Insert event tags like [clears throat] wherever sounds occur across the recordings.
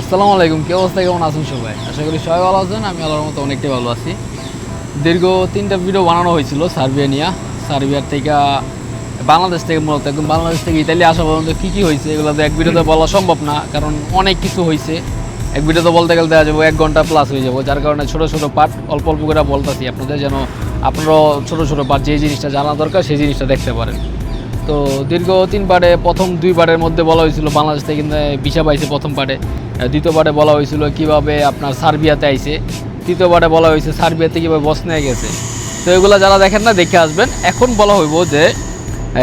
আসসালামু আলাইকুম, কি অবস্থা, কেমন আছেন সবাই? আশা করি সবাই ভালো আছেন, আমি আল্লাহর মতো অনেকটাই ভালো আছি। দীর্ঘ তিনটা ভিডিও বানানো হয়েছিল সার্বিয়া নিয়ে। সার্বিয়ার থেকে, বাংলাদেশ থেকে মূলত একদম বাংলাদেশ থেকে ইতালি আসা পর্যন্ত কী কী হয়েছে, এগুলো তো এক ভিডিওতে বলা সম্ভব না, কারণ অনেক কিছু হয়েছে। এক ভিডিওতে বলতে গেলে দেখা যাব এক ঘণ্টা প্লাস হয়ে যাব, যার কারণে ছোটো ছোটো পার্ট অল্প অল্প করে বলতেছি। আপনাদের যেন, আপনারাও ছোটো ছোটো পার্ট যে জিনিসটা জানা দরকার, সেই জিনিসটা দেখতে পারেন। তো দীর্ঘ তিন পার্টে প্রথম দুই পার্টের মধ্যে বলা হয়েছিল বাংলাদেশ থেকে কিন্তু ভিসা পাইছে প্রথম পার্টে আহ, বলা হয়েছিল কীভাবে আপনার সার্বিয়াতে আইছে। তৃতীয়বারে বলা হয়েছে সার্বিয়াতে কীভাবে বসনিয়া গেছে। তো এগুলো যারা দেখেন না দেখে আসবেন। এখন বলা হইব যে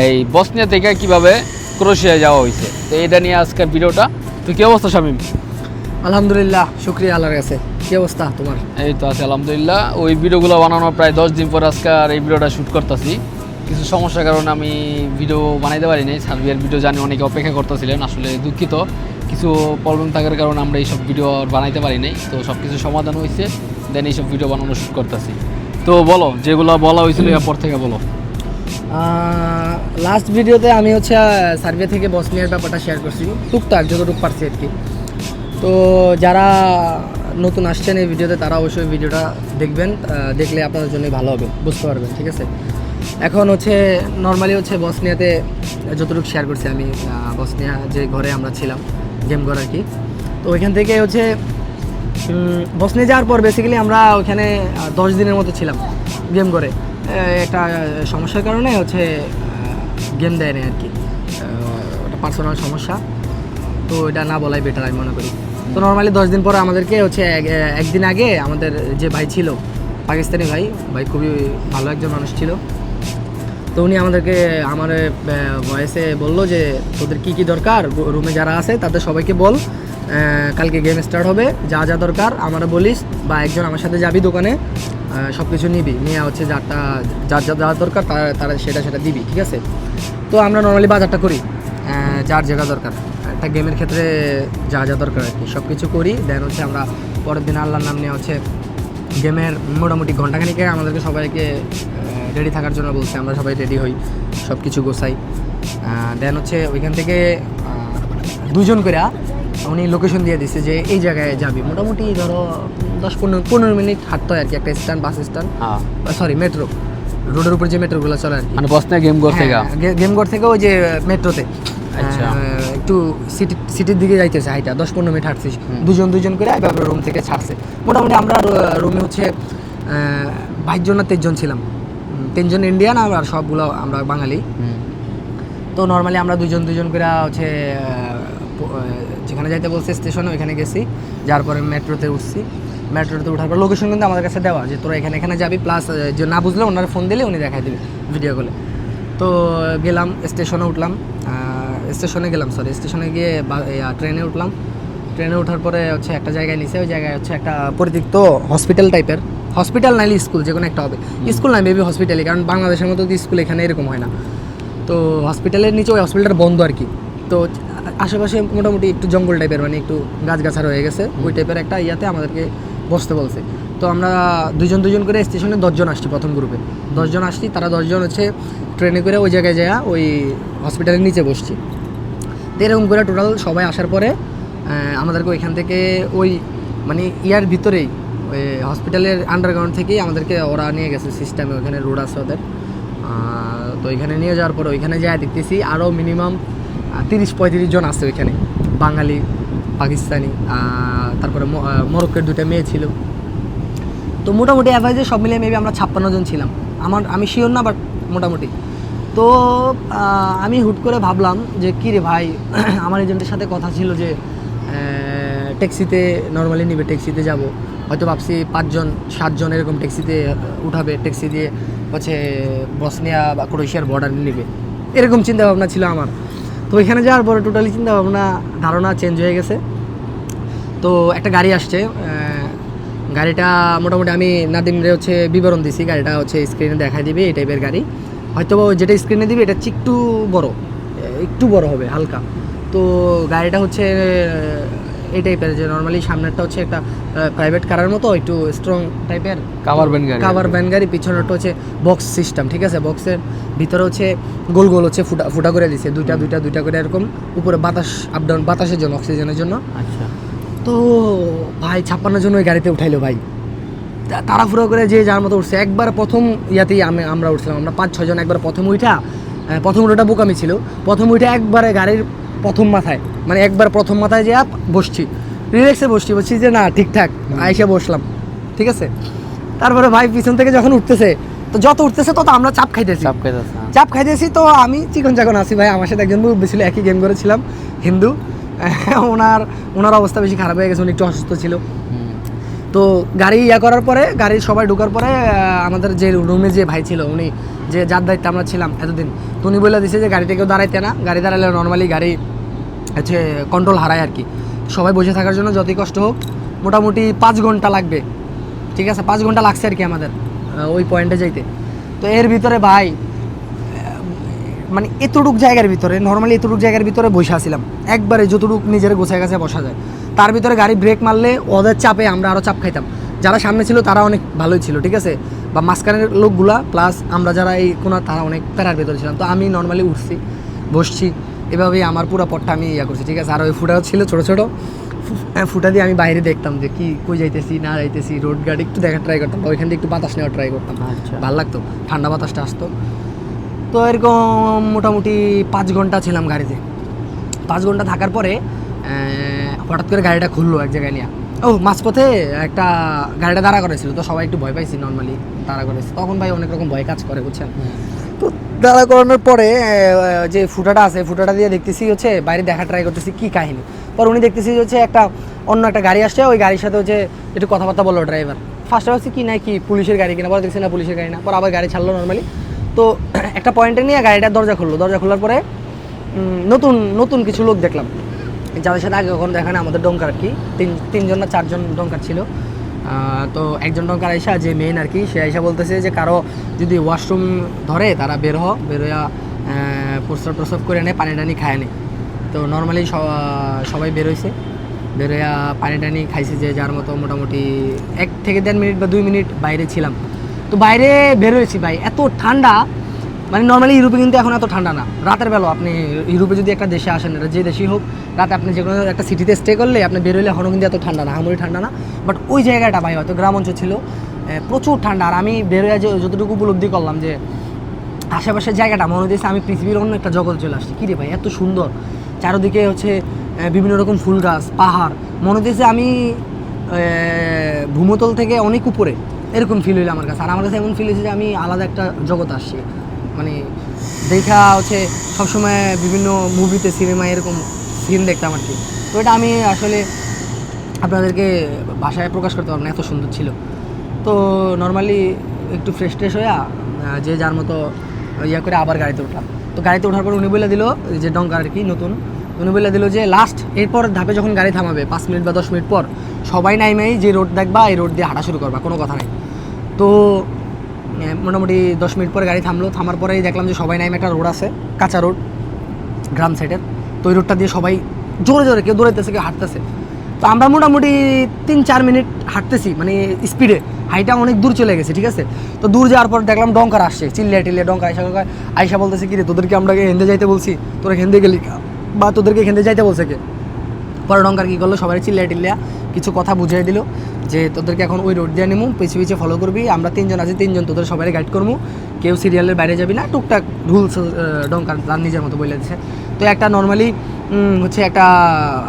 এই বসনিয়া থেকে কীভাবে ক্রোশিয়ায় যাওয়া হয়েছে তো এটা নিয়ে আজকের ভিডিওটা। তো কী অবস্থা শামিম? আলহামদুলিল্লাহ শুক্রিয়া আল্লাহর কাছে। কি অবস্থা তোমার? এই তো আছে আলহামদুলিল্লাহ। ওই ভিডিওগুলো বানানোর প্রায় দশ দিন পর আজকে আর এই ভিডিওটা শ্যুট করতেছি। কিছু সমস্যার কারণে আমি ভিডিও বানাইতে পারিনি। সার্বিয়ার ভিডিও জানি অনেকে অপেক্ষা করতেছিলেন, আসলে দুঃখিত। কিছু প্রবলেম থাকার কারণে আমরা এইসব ভিডিও বানাইতে পারি নাই তো সব কিছু সমাধান হয়েছে দেন এইসব ভিডিও বানানো শুরু করতেছি। তো বলো, যেগুলো বলা হয়েছিল এরপর থেকে বলো। লাস্ট ভিডিওতে আমি হচ্ছে সার্ভে থেকে বসনিয়ার ব্যাপারটা শেয়ার করছি। টুকটাক, যতটুকু পারছি আর কি। তো যারা নতুন আসছেন এই ভিডিওতে তারা অবশ্যই ভিডিওটা দেখবেন দেখলে আপনাদের জন্যই ভালো হবে, বুঝতে পারবেন, ঠিক আছে? এখন হচ্ছে নর্মালি হচ্ছে বসনিয়াতে যতটুকু শেয়ার করছি আমি বসনিয়া যে ঘরে আমরা ছিলাম গেম ঘর আর কি তো ওইখান থেকে হচ্ছে বসনিয়া যাওয়ার পর বেসিক্যালি আমরা ওখানে দশ দিনের মতো ছিলাম গেম করে একটা সমস্যার কারণে হচ্ছে গেম দেয় না আর কি ওটা পার্সোনাল সমস্যা। তো এটা না বলাই বেটার আমি মনে করি। তো নর্মালি দশ দিন পরে আমাদেরকে হচ্ছে, এক- একদিন আগে আমাদের যে ভাই ছিল, পাকিস্তানি ভাই ভাই খুবই ভালো একজন মানুষ ছিল। তো উনি আমাদেরকে, আমার ভয়েসে বলল যে, তোদের কি কি দরকার? রুমে যারা আছে, তাদের সবাইকে বল। কালকে গেম স্টার্ট হবে, যা যা দরকার, আমার বলিস বা একজন আমার সাথে যাবি দোকানে সব কিছু নিবি। নিয়ে হচ্ছে যারটা যার যা যা দরকার তারা সেটা সেটা দিবি, ঠিক আছে? তো আমরা নর্মালি বাজারটা করি যার যেটা দরকার। একটা গেমের ক্ষেত্রে যা যা দরকার আর কি। সব কিছু করি দেন হচ্ছে আমরা পরের দিন আল্লাহর নাম নিয়ে হচ্ছে গেমের মোটামুটি ঘন্টাখানিকে আমাদেরকে সবাইকে রেডি থাকার জন্য বলছে আমরা সবাই রেডি হই সব কিছু গোছাই দেন হচ্ছে ওইখান থেকে দুজন করে উনি লোকেশন দিয়ে দিচ্ছে যে এই জায়গায় যাবি। মোটামুটি ধরো দশ পনেরো পনেরো মিনিট হাঁটতে হয় আর কি একটা স্ট্যান্ড বাস স্ট্যান্ড হ্যাঁ। সরি মেট্রো রোডের উপর যে মেট্রোগুলো চলে আর কি। মানে গেম করতে গা হ্যাঁ, গেমগড় থেকে ওই যে মেট্রোতে আচ্ছা। একটু সিটি সিটির দিকে যাইতেছে হাইটা দশ পনেরো মিনিট হাঁটছিস। দুজন দুজন করে রুম থেকে ছাড়ছে। মোটামুটি আমরা রুমে হচ্ছে বাইশ জন না তেইশ ছিলাম। তিনজন ইন্ডিয়ান আর সবগুলো আমরা বাঙালি। তো নর্মালি আমরা দুজন দুজন করে হচ্ছে যেখানে যাইতে বলছে স্টেশনে ওইখানে গেছি। যার পরে মেট্রোতে উঠছি। মেট্রোতে ওঠার পর লোকেশন কিন্তু আমাদের কাছে দেওয়া যে তোরা এখানে এখানে যাবি প্লাস যে না বুঝলে ওনারা ফোন দিলে উনি দেখাই দেবে ভিডিও কলে তো গেলাম স্টেশনে উঠলাম স্টেশনে গেলাম সরি স্টেশনে গিয়ে বা- ট্রেনে উঠলাম। ট্রেনে ওঠার পরে হচ্ছে একটা জায়গায় নিচে ওই জায়গায় হচ্ছে একটা পরিত্যক্ত হসপিটাল টাইপের হসপিটাল নাইলে স্কুল যে কোনো একটা হবে। স্কুল নাই মেবি হসপিটালই কারণ বাংলাদেশের মতো তো স্কুল এখানে এরকম হয় না। তো হসপিটালের নিচে ওই হসপিটালটা বন্ধ আর কি। তো আশেপাশে মোটামুটি একটু জঙ্গল টাইপের মানে একটু গাছগাছার হয়ে গেছে। ওই টাইপের একটা ইয়াতে আমাদেরকে বসতে বলছে। তো আমরা দুজন দুজন করে স্টেশনে দশজন আসছি প্রথম গ্রুপে দশজন আসছি তারা দশজন হচ্ছে ট্রেনে করে ওই জায়গায় যায় ওই হসপিটালের নিচে বসছি। তো এরকম করে টোটাল সবাই আসার পরে আমাদেরকে ওইখান থেকে ওই মানে ইয়ার ভিতরেই হসপিটালের আন্ডারগ্রাউন্ড থেকেই আমাদেরকে ওরা নিয়ে গেছে সিস্টেমে ওখানে রোড আছে ওদের। তো ওইখানে নিয়ে যাওয়ার পরে ওইখানে যাই দেখতেছি আরও মিনিমাম তিরিশ পঁয়ত্রিশ জন আছে ওইখানে। বাঙালি, পাকিস্তানি তারপরে মরক্কোর দুটো মেয়ে ছিল। তো মোটামুটি অ্যাভারেজে সব মিলিয়ে মেবি আমরা ছাপ্পান্ন জন ছিলাম। আমার, আমি শিওর না বাট মোটামুটি। তো আমি হুট করে ভাবলাম যে, কী রে ভাই? [clears throat] আমার এজেন্টের সাথে কথা ছিল যে ট্যাক্সিতে নর্মালি নিবে ট্যাক্সিতে যাব। হয়তো ভাবছি পাঁচজন, সাতজন এরকম ট্যাক্সিতে উঠাবে, ট্যাক্সি দিয়ে হচ্ছে বসনিয়া বা ক্রোয়েশিয়ার বর্ডার নেবে। এরকম চিন্তা ভাবনা ছিল আমার। তো ওইখানে যাওয়ার পরে টোটালি চিন্তা ভাবনা ধারণা চেঞ্জ হয়ে গেছে। তো একটা গাড়ি আসছে গাড়িটা মোটামুটি আমি নাদিমরে হচ্ছে বিবরণ দিছি, গাড়িটা হচ্ছে স্ক্রিনে দেখাই দিবে এই টাইপের গাড়ি। হয়তো যেটা স্ক্রিনে দিবে এটা একটু বড় একটু বড় হবে, হালকা। তো গাড়িটা হচ্ছে এই টাইপের যে নর্মালি সামনেরটা হচ্ছে একটা প্রাইভেট কারের মতো একটু স্ট্রং টাইপের কাভার ভ্যান গাড়ি কাভার ভ্যান গাড়ি পিছনেরটা হচ্ছে বক্স সিস্টেম ঠিক আছে? বক্সের ভিতরে হচ্ছে গোল গোল হচ্ছে ফুটা ফুটা করে দিছে দুইটা দুইটা দুইটা করে এরকম উপরে বাতাস আপ ডাউন বাতাসের জন্য অক্সিজেনের জন্য। আচ্ছা। তো ভাই ছাপ্পান্নের জন্য ওই গাড়িতে উঠাইলো ভাই। তাড়াহুড়ো করে যে যার মতো উঠছে। একবার প্রথম ইয়াতেই আমি আমরা উঠছিলাম। আমরা পাঁচ ছজন একবার প্রথম উঠা প্রথম উঠাটা বোকামি ছিল। প্রথম উঠে একবারে গাড়ির প্রথম মাথায় মানে একবার প্রথম মাথায় যে বসছি। রিল্যাক্সে বসছি বলছি যে না ঠিকঠাক আইসে বসলাম ঠিক আছে? তারপরে ভাই পিছন থেকে যখন উঠতেছে তো যত উঠতেছে তত আমরা চাপ খাইতেছি। চাপ খাইতেছে চাপ খাইতেছি তো আমি চিকন চাকন আছি ভাই আমার সাথে একজন মুরব্বী ছিল একই গেম করেছিলাম হিন্দু। [laughs] ওনার ওনার অবস্থা বেশি খারাপ হয়ে গেছে উনি একটু অসুস্থ ছিল। তো গাড়ি ইয়া করার পরে গাড়ির সবাই ঢোকার পরে আমাদের যে রুমে যে ভাই ছিল উনি যে যার দায়িত্বে আমরা ছিলাম এতদিন তো উনি বলে দিছে যে গাড়িটা কেউ দাঁড়াইতে না গাড়ি দাঁড়ালে নর্মালি গাড়ি হচ্ছে কন্ট্রোল হারায় আর কি। সবাই বসে থাকার জন্য যতই কষ্ট হোক, মোটামুটি পাঁচ ঘণ্টা লাগবে। ঠিক আছে? পাঁচ ঘণ্টা লাগছে আর কি আমাদের ওই পয়েন্টে যাইতে। তো এর ভিতরে ভাই মানে এতটুক জায়গার ভিতরে নর্মালি এতটুক জায়গার ভিতরে বসে আসছিলাম একবারে যতটুক নিজের গোছায় গাছে বসা যায়। তার ভিতরে গাড়ি ব্রেক মারলে ওদের চাপে আমরা আরও চাপ খাইতাম। যারা সামনে ছিল তারা অনেক ভালোই ছিল, ঠিক আছে? বা মাঝখানের লোকগুলা প্লাস আমরা যারা এই কোনা, তারা অনেক প্যারার ভিতরে ছিলাম। তো আমি নর্মালি উঠছি, বসছি। এভাবেই আমার পুরো পটটা আমি ইয়া করছি ঠিক আছে? আর ওই ফুটাও ছিল ছোটো ছোটো। ফুটা দিয়ে আমি বাইরে দেখতাম যে কি কই যাইতেছি না যাইতেছি রোড গাড়ি একটু দেখা ট্রাই করতাম বা ওইখান থেকে একটু বাতাস নেওয়ার ট্রাই করতাম। আচ্ছা। ভালো লাগতো ঠান্ডা বাতাসটা আসতো। তো এরকম মোটামুটি পাঁচ ঘণ্টা ছিলাম গাড়িতে। পাঁচ ঘণ্টা থাকার পরে হঠাৎ করে গাড়িটা খুললো এক জায়গায় নিয়ে। ও মাঝপথে একটা গাড়িটা দাঁড়া করেছিল তো সবাই একটু ভয় পাইছি নর্মালি দাঁড়া করেছে তখন ভাই অনেক রকম ভয় কাজ করে বুঝছেন? দাঁড়া করানোর পরে যে ফুটাটা আছে, ফুটাটা দিয়ে দেখতেছি হচ্ছে বাইরে দেখা ট্রাই করতেছি কি কাহিনী। পর উনি দেখতেছি হচ্ছে একটা অন্য একটা গাড়ি আসছে, ওই গাড়ির সাথে হচ্ছে একটু কথাবার্তা বলল ড্রাইভার ফার্স্টে হচ্ছে কি না, কি পুলিশের গাড়ি কিনা, পরে দেখছি না পুলিশের গাড়ি না, পর আবার গাড়ি ছাড়লো নর্মালি তো [clears throat] একটা পয়েন্টে নিয়ে গাড়িটার দরজা খুললো। দরজা খোলার পরে নতুন নতুন কিছু লোক দেখলাম। যাদের সাথে আগে কখনো দেখা না আমাদের ডঙ্কার কি। তিন, তিনজন না চারজন ডঙ্কার ছিল। তো একজন ডঙ্কার আইসা যে মেইন আর কি সে আইসা বলতেছে যে কারও যদি ওয়াশরুম ধরে তারা বের হ বের হইয়া আহ, প্রস্রাব প্রস্রাব করে নেয় পানি টানি খায় নেয় তো নর্মালি সবাই বের হয়েছে বের হইয়া পানি টানি খাইছে যে যার মতো মোটামুটি এক থেকে দেড় মিনিট বা দুই মিনিট বাইরে ছিলাম। তো বাইরে বের হয়েছি ভাই এত ঠান্ডা মানে নর্মালি ইউরোপে কিন্তু এখন এত ঠান্ডা না। রাতের বেলা আপনি ইউরোপে যদি একটা দেশে আসেন, এটা যে দেশেই হোক, রাতে আপনি যে কোনো একটা সিটিতে স্টে করলে আপনি বেরোলে এখনও কিন্তু এত ঠান্ডা না আমরি ঠান্ডা না। বাট ওই জায়গাটা ভাই, হয়তো গ্রাম অঞ্চল ছিল প্রচুর ঠান্ডা। আর আমি বেরোয় যে যতটুকু উপলব্ধি করলাম যে, আশেপাশের জায়গাটা মনে হচ্ছে আমি পৃথিবীর অন্য একটা জগতে চলে আসছি। কিরে ভাই, এত সুন্দর। চারদিকে হচ্ছে বিভিন্ন রকম ফুল গাছ, পাহাড়। মনে হচ্ছে আমি ভূমতল থেকে অনেক উপরে। এরকম ফিল হইল আমার কাছে। আর আমার কাছে এমন ফিল হয়েছে যে আমি আলাদা একটা জগৎ আসছি। মানে দেখা হচ্ছে সবসময় বিভিন্ন মুভিতে সিনেমায় এরকম সিন দেখতাম আর কি। তো এটা আমি আসলে আপনাদেরকে ভাষায় প্রকাশ করতে পারব না, এত সুন্দর ছিল। তো নর্মালি একটু ফ্রেশ ট্রেশ হয়ে যে যার মতো ইয়া করে আবার গাড়িতে উঠলাম। তো গাড়িতে ওঠার পর উনি বলে দিল যে ডঙ্কা আর কি, নতুন। উনি বলে দিল যে লাস্ট এরপর ধাপে যখন গাড়ি থামাবে, পাঁচ মিনিট বা দশ মিনিট পর, সবাই নাইমেই যে রোড দেখবা, এই রোড দিয়ে হাঁটা শুরু করবা, কোনো কথা নেই। তো মোটামুটি দশ মিনিট পরে গাড়ি থামলো। থামার পরেই দেখলাম যে সবাই নাইমে একটা রোড আছে, কাঁচা রোড, গ্রাম সাইডের তো ওই রোডটা দিয়ে সবাই জোরে জোরে কেউ দৌড়াইতেছে, কেউ হাঁটতেছে। তো আমরা মোটামুটি তিন চার মিনিট হাঁটতেছি মানে স্পিডে হাইটা অনেক দূর চলে গেছে, ঠিক আছে? তো দূর যাওয়ার পর দেখলাম ডঙ্কার আসছে, চিল্লিয়া টিল্লিয়া ডঙ্কা আইসা কয়- আইসা বলতেছে, কি রে, তোদেরকে আমরা হেন্দে যাইতে বলছি? তোরা হেন্দে গেলি বা তোদেরকে হেন্দে যাইতে বলছে কে? পরে ডঙ্কার কী করল, সবাই চিল্লিয়া টিল্লিয়া কিছু কথা বুঝিয়ে দিল যে তোদেরকে এখন ওই রোড দিয়ে নিমু পিছিয়ে পিছিয়ে ফলো করবি, আমরা তিনজন আছি, তিনজন তোদের সবাই গাইড করব কেউ সিরিয়ালের বাইরে যাবি না, টুকটাক রুলস ডঙ্কার তার নিজের মতো বলে দিচ্ছে তো একটা নর্মালি হচ্ছে একটা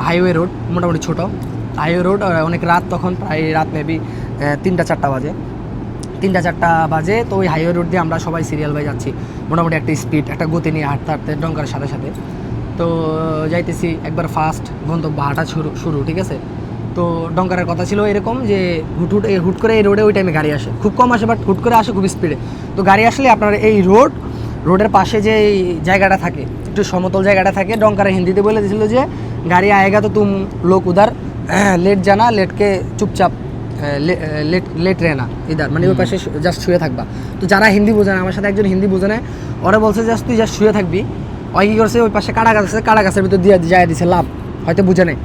হাইওয়ে রোড মোটামুটি ছোট। হাইওয়ে রোড অনেক রাত তখন, প্রায় রাত মেবি তিনটা চারটা বাজে। তিনটা চারটা বাজে, তো ওই হাইওয়ে রোড দিয়ে আমরা সবাই সিরিয়াল বাই যাচ্ছি। মোটামুটি একটা স্পিড একটা গতি নিয়ে হাঁটতে হাঁটতে ডঙ্কার সাথে সাথে। তো যাইতেছি একবার ফার্স্ট গন্তব্য হাঁটা শুরু শুরু ঠিক আছে? তো ডঙ্কারের কথা ছিল এরকম যে হুট হুট এই হুট করে এই রোডে ওই টাইমে গাড়ি আসে। খুব কম আসে বাট হুট করে আসে খুব স্পিডে তো গাড়ি আসলে আপনার এই রোড রোডের পাশে যে এই জায়গাটা থাকে একটু সমতল জায়গাটা থাকে ডঙ্কারে হিন্দিতে বলে দিয়েছিল যে গাড়ি আয়েগা তো তুম লোক উদার লেট জানা লেটকে চুপচাপ লেট লেট রেনা ইদার মানে ওই পাশে জাস্ট শুয়ে থাকবা। তো যারা হিন্দি বোঝে না আমার সাথে একজন হিন্দি বোঝে না ওরা বলছে জাস্ট তুই জাস্ট শুয়ে থাকবি ওই কী করছে, ওই পাশে কাটা গাছ আছে কাটা গাছের ভিতর দিয়ে যায় দিছে লাভ হয়তো বুঝে নেই।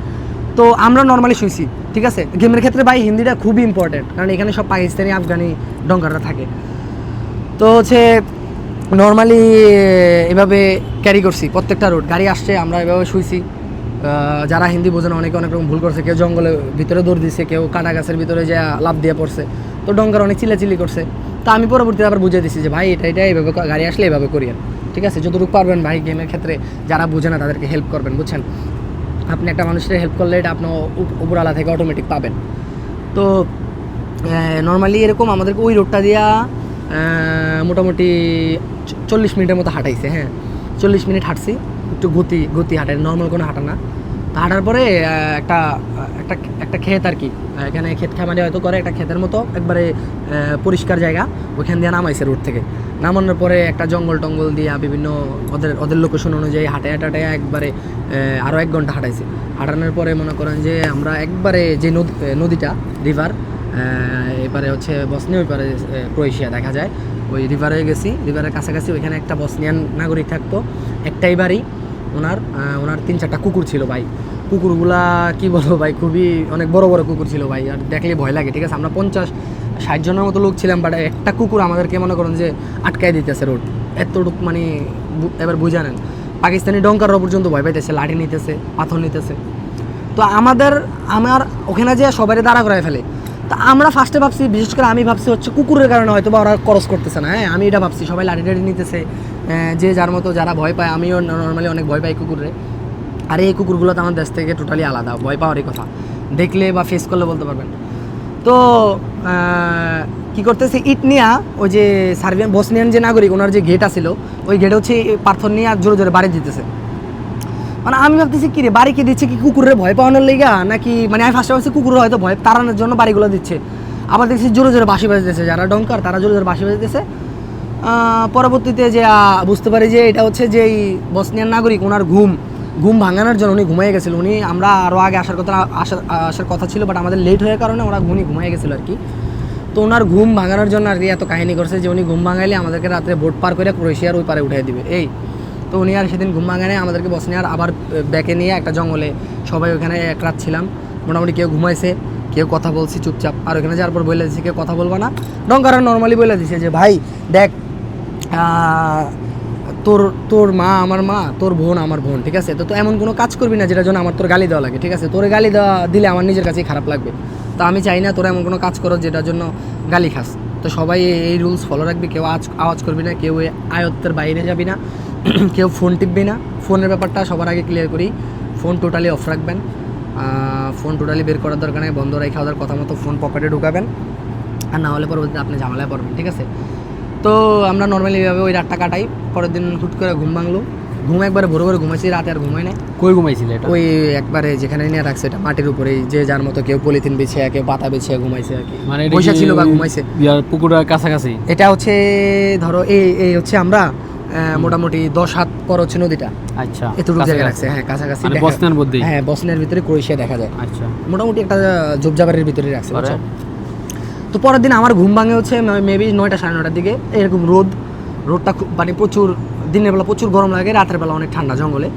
তো আমরা নর্মালি শুইছি, ঠিক আছে? গেমের ক্ষেত্রে ভাই হিন্দিটা খুবই ইম্পর্টেন্ট কারণ এখানে সব পাকিস্তানি, আফগানি ডঙ্কাররা থাকে। তো হচ্ছে নর্মালি এভাবে ক্যারি করছি, প্রত্যেকটা রোড গাড়ি আসছে, আমরা এভাবে শুইছি। যারা হিন্দি বোঝে না, অনেকে, অনেক রকম ভুল করছে। কেউ জঙ্গলের ভিতরে দৌড় দিছে, কেউ কাটা গাছের ভিতরে যে লাভ দিয়ে পড়ছে। তো ডঙ্গার অনেক চিলাচিলি করছে। তা আমি পরবর্তীতে আবার বুঝিয়ে দিছি যে, ভাই, এটা এটা এইভাবে গাড়ি আসলে এইভাবে করিয়েন ঠিক আছে? যতটুকু পারবেন ভাই গেমের ক্ষেত্রে যারা বোঝে না তাদেরকে হেল্প করবেন, বুঝছেন? আপনি একটা মানুষের হেল্প করলে এটা আপনার উপরালা থেকে অটোমেটিক পাবেন। তো নর্মালি এরকম আমাদেরকে ওই রোডটা দিয়া মোটামুটি চল্লিশ মিনিটের মতো হাঁটাইছে হ্যাঁ? চল্লিশ মিনিট হাঁটছি, একটু গতি গতি হাঁটাই নর্মাল কোনো হাঁটা না। হাঁটার পরে একটা একটা একটা ক্ষেত আর কি। এখানে ক্ষেত খামারি হয়তো করে, একটা ক্ষেতের মতো, একবারে পরিষ্কার জায়গা, ওইখান দিয়ে নামাইছে রোড থেকে। নামানোর পরে একটা জঙ্গল টঙ্গল দিয়া বিভিন্ন ওদের ওদের লোকেশন অনুযায়ী হাঁটে হাঁটাটে একবারে আরও এক ঘণ্টা হাঁটাইছে। হাঁটানোর পরে মনে করেন যে আমরা একবারে যে নদী নদীটা রিভার এবারে হচ্ছে বসনি ওই পারে ক্রোয়েশিয়া দেখা যায়। ওই রিভারে গেছি রিভারের কাছাকাছি ওইখানে একটা বসনিয়ান নাগরিক থাকতো। একটাই বাড়ি ওনার ওনার তিন চারটা কুকুর ছিল ভাই। কুকুরগুলা, কি বলব ভাই, খুবই অনেক বড় বড় কুকুর ছিল ভাই, আর দেখলে ভয় লাগে, ঠিক আছে? আমরা পঞ্চাশ, ষাট জনের মতো লোক ছিলাম বাট একটা কুকুর আমাদেরকে মনে করেন যে আটকায় দিতেছে রোড এতটুকু মানে এবার বুঝে নেন। পাকিস্তানি ডঙ্কারও পর্যন্ত ভয় পাইতেছে, লাঠি নিতেছে, পাথর নিতেছে। তো আমাদের, আমার ওখানে যে সবাই দাঁড়া করায় ফেলে। তা আমরা ফার্স্টে ভাবছি, বিশেষ করে আমি ভাবছি হচ্ছে কুকুরের কারণে হয়তো বা ওরা ক্রস করতেছে না হ্যাঁ? আমি এটা ভাবছি, সবাই লাঠি টাঠি নিতেছে যে যার মতো যারা ভয় পায়, আমিও নর্মালি অনেক ভয় পাই কুকুরে আর এই কুকুরগুলো তো আমার দেশ থেকে টোটালি আলাদা, ভয় পাওয়ারই কথা। দেখলে বা ফেস করলে বলতে পারবেন। তো কি করতেছে ইট নিয়া ওই যে সার্বিয়ান, বসনিয়ান যে নাগরিক, ওনার যে গেট আছিল, ওই গেটে হচ্ছে পাথর নিয়ে আর জোরে জোরে বাড়ি দিতেছে। মানে আমি ভাবতেছি কি রে বাড়ি কি দিচ্ছে কি কুকুরের ভয় পাওয়ানোর লেগা? নাকি মানে আমি ফার্স্টে ভাবছি কুকুর হয়তো ভয়, তাড়ানোর জন্য বাড়িগুলো দিচ্ছে। আবার দেখছি জোরে জোরে বাঁশি বাজতেছে, যারা ডঙ্কার, তারা জোরে জোরে বাঁশি বাজতেছে পরবর্তীতে যে বুঝতে পারি যে এটা হচ্ছে যে এই নাগরিক, ওনার ঘুম ঘুম ভাঙানোর জন্য উনি ঘুমিয়ে গেছিল। উনি, আমরা আরও আগে আসার কথা, আসার আসার কথা ছিল বাট আমাদের লেট হওয়ার কারণে ওরা উনি ঘুমিয়ে গেছিল আর কি। তো ওনার ঘুম ভাঙানোর জন্য আর কি এত কাহিনী করছে যে উনি ঘুম ভাঙাইলে আমাদেরকে রাত্রে বোট পার করে ক্রোয়েশিয়ার ওই পারে উঠিয়ে দিবে। এই, তো উনি আর সেদিন ঘুম ভাঙানে আমাদেরকে বসনিয়ার আবার ব্যাকে নিয়ে একটা জঙ্গলে সবাই ওখানে এক রাত ছিলাম। মোটামুটি কেউ ঘুমাইছে, কেউ কথা বলছি চুপচাপ। আর ওখানে যাওয়ার পর বলে দিচ্ছে কেউ কথা বলব না। ডঙ্কারা নর্মালি বলে দিছে যে, ভাই, দেখ তোর তোর মা আমার মা, তোর বোন আমার বোন, ঠিক আছে? তো তো এমন কোনো কাজ করবি না যেটার জন্য আমার তোর গালি দেওয়া লাগে, ঠিক আছে? তোর গালি দেওয়া দিলে আমার নিজের কাছেই খারাপ লাগবে। তো আমি চাই না তোরা এমন কোনো কাজ করো যেটার জন্য গালি খাস। তো সবাই এই- এই রুলস ফলো রাখবি, কেউ আজ, আওয়াজ করবি না, কেউ আয়ত্তের বাইরে যাবি না, [clears throat] কেউ ফোন টিপবি না। ফোনের ব্যাপারটা সবার আগে ক্লিয়ার করি। ফোন টোটালি অফ রাখবেন। ফোন টোটালি বের করার দরকার নেই, বন্ধ রেখে ওদের কথা মতো ফোন পকেটে ঢুকাবেন। আর না হলে পরবর্তীতে আপনি ঝামেলায় পড়বেন, ঠিক আছে? তো আমরা নর্মালি এভাবে ওই রাতটা কাটাই। পরের দিন হুট করে ঘুম ভাঙলো। ঘুম একবারে ভোরে ভোরে ঘুমাইছি রাতে আর ঘুমাই নাই। কই ঘুমাইছিলে এটা? ওই একবারে যেখানে নিয়ে রাখছে এটা মাটির উপরেই যে যার মতো কেউ পলিথিন বিছিয়ে কেউ পাতা বিছিয়ে ঘুমাইছে আর কি। মানে পয়সা ছিল বা ঘুমাইছে। ইয়ার পুকুরের কাছাকাছি? এটা হচ্ছে ধরো এই এই হচ্ছে আমরা মোটামুটি দশ হাত পর হচ্ছে নদীটা। আচ্ছা এতটুকু কাছাকাছি। রাখছে হ্যাঁ কাছাকাছি মানে বসনিয়ার মধ্যেই? হ্যাঁ বসনের ভিতরে ক্রোয়েশিয়া দেখা যায়। আচ্ছা। মোটামুটি একটা জোবজাবারের ভিতরে রাখছে? তো পরের দিন আমার ঘুম ভাঙে হচ্ছে মেবি নয়টা সাড়ে নটার দিকে। এরকম রোদ রোদটা খুব মানে প্রচুর দিনের বেলা প্রচুর গরম লাগে রাতের বেলা অনেক ঠান্ডা জঙ্গলে।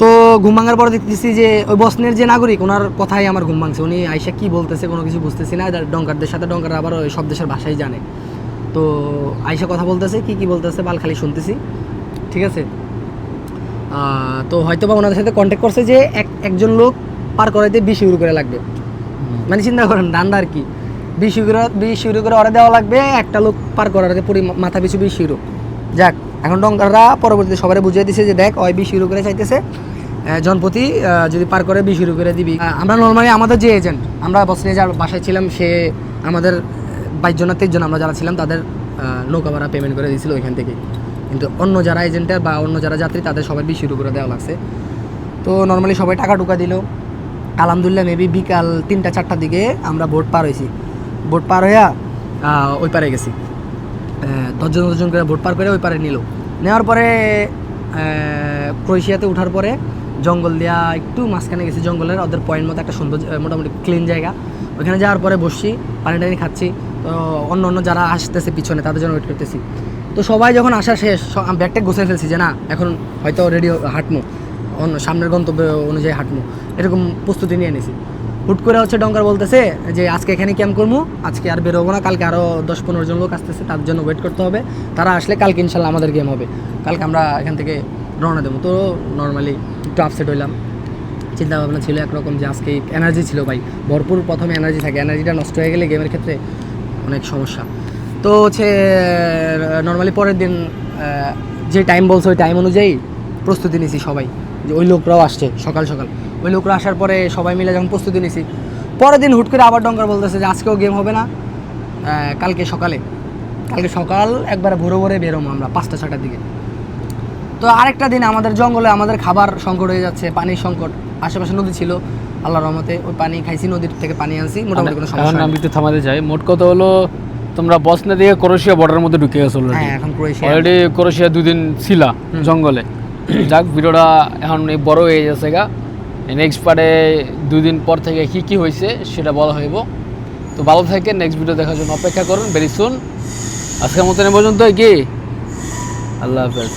তো ঘুম ভাঙার পরে দেখতেছি যে ওই বসনের যে নাগরিক ওনার কথাই আমার ঘুম ভাঙছে। উনি আইসা কী বলতেছে কোনো কিছু বুঝতেছি না। ডঙ্কারদের সাথে ডঙ্কার আবার ওই সব দেশের ভাষাই জানে। তো আইসা কথা বলতেছে কি কি বলতেছে বাল খালি শুনতেছি। ঠিক আছে? তো হয়তো বা ওনাদের সাথে কন্ট্যাক্ট করছে যে এক একজন লোক পার করাইতে বিশ ইউরো করে লাগবে। মানে চিন্তা করেন দান্দা আর কি। বিশ ইউরো বিশ ইউরো করে অর্ডার দেওয়া লাগবে একটা লোক পার করার পুরি মাথা পিছু বিশ ইউরো। যাক এখন ডঙ্কাররা পরবর্তীতে সবাই বুঝিয়ে দিছে যে দেখ ওই বিশ ইউরো করে চাইতেছে। আহ, জনপ্রতি যদি পার করে বিশ ইউরো করে দিবি। আমরা নর্মালি আমাদের যে এজেন্ট আমরা বসনিয়া যার বাসায় ছিলাম সে আমাদের বাইশ জন তেইশ জন আমরা যারা ছিলাম তাদের নৌকা ভাড়া পেমেন্ট করে দিয়েছিল ওইখান থেকে। কিন্তু অন্য যারা এজেন্টের বা অন্য যারা যাত্রী তাদের সবাই বিশ ইউরো করে দেওয়া লাগছে। তো নর্মালি সবাই টাকা টুকা দিল। আলহামদুলিল্লাহ মেবি বিকাল তিনটা চারটার দিকে আমরা বোট পার হয়েছি। বোট পার হইয়া ওই পারে গেছি। দশজন দশজন করে বোট পার করে ওই পারে নিল। নেওয়ার পরে ক্রোয়েশিয়াতে ওঠার পরে জঙ্গল দিয়া একটু মাঝখানে গেছি জঙ্গলের, ওদের পয়েন্ট মতো একটা সুন্দর মোটামুটি ক্লিন জায়গা। ওইখানে যাওয়ার পরে বসছি, পানি টানি খাচ্ছি। তো অন্য অন্য যারা আসতেছে পিছনে, তাদের জন্য ওয়েট করতেছি। তো সবাই যখন আসা শেষ ব্যাগটা গুছিয়ে ফেলছি যে না, এখন হয়তো রেডি হাঁটমু। অন্য সামনের গন্তব্য অনুযায়ী হাঁটমু। এরকম প্রস্তুতি নিয়ে নিছি। হুট করে হচ্ছে ডঙ্কার বলতেছে যে আজকে এখানে ক্যাম্প করব আজকে আর বেরোবো না, কালকে আরও দশ পনেরো জন লোক আসতেছে, তার জন্য ওয়েট করতে হবে। তারা আসলে কালকে ইনশাল্লাহ আমাদের গেম হবে। কালকে আমরা এখান থেকে রওনা দেবো। তো নর্মালি একটু আপসেট হইলাম। চিন্তা ভাবনা ছিল একরকম যে আজকে এনার্জি ছিল ভাই। ভরপুর প্রথমে এনার্জি থাকে। এনার্জিটা নষ্ট হয়ে গেলে গেমের ক্ষেত্রে অনেক সমস্যা। তো হচ্ছে নর্মালি পরের দিন যে টাইম বলছে ওই টাইম অনুযায়ী প্রস্তুতি নিয়েছি সবাই। যে ওই লোকরাও আসছে সকাল সকাল। ওই লোকরা আসার পরে সবাই মিলে যখন প্রস্তুতি নিছি পরের দিন হুট করে আবার ডঙ্কার বলতেছে যে আজকেও গেম হবে না। কালকে সকালে। কালকে সকাল একবারে ভোরে ভোরে বেরোবো আমরা পাঁচটা ছটার দিকে। তো আরেকটা দিন আমাদের জঙ্গলে আমাদের খাবার সংকট হয়ে যাচ্ছে পানির সংকট। আশেপাশে নদী ছিল আল্লাহর রহমতে ওই পানি খাইছি নদীর থেকে পানি আনছি মোটামুটি কোনো সমস্যা আমি। একটু থামাতে চাই। মোট কথা হলো তোমরা বসনা দিয়ে ক্রোশিয়া বর্ডারের মধ্যে ঢুকে গেছো অলরেডি হ্যাঁ এখন ক্রোয়েশিয়া। অলরেডি ক্রোশিয়া দুদিন ছিলা জঙ্গলে। যাক ভিডিওটা এখন বড় হয়ে গেছে গা। নেক্সট পারে দুদিন পর থেকে কী কী হয়েছে সেটা বলা হইব। তো ভালো থাকে নেক্সট ভিডিও দেখার জন্য অপেক্ষা করুন। ভেরি সুন আজকের মতন এ পর্যন্ত কি? আল্লাহ হাফেজ।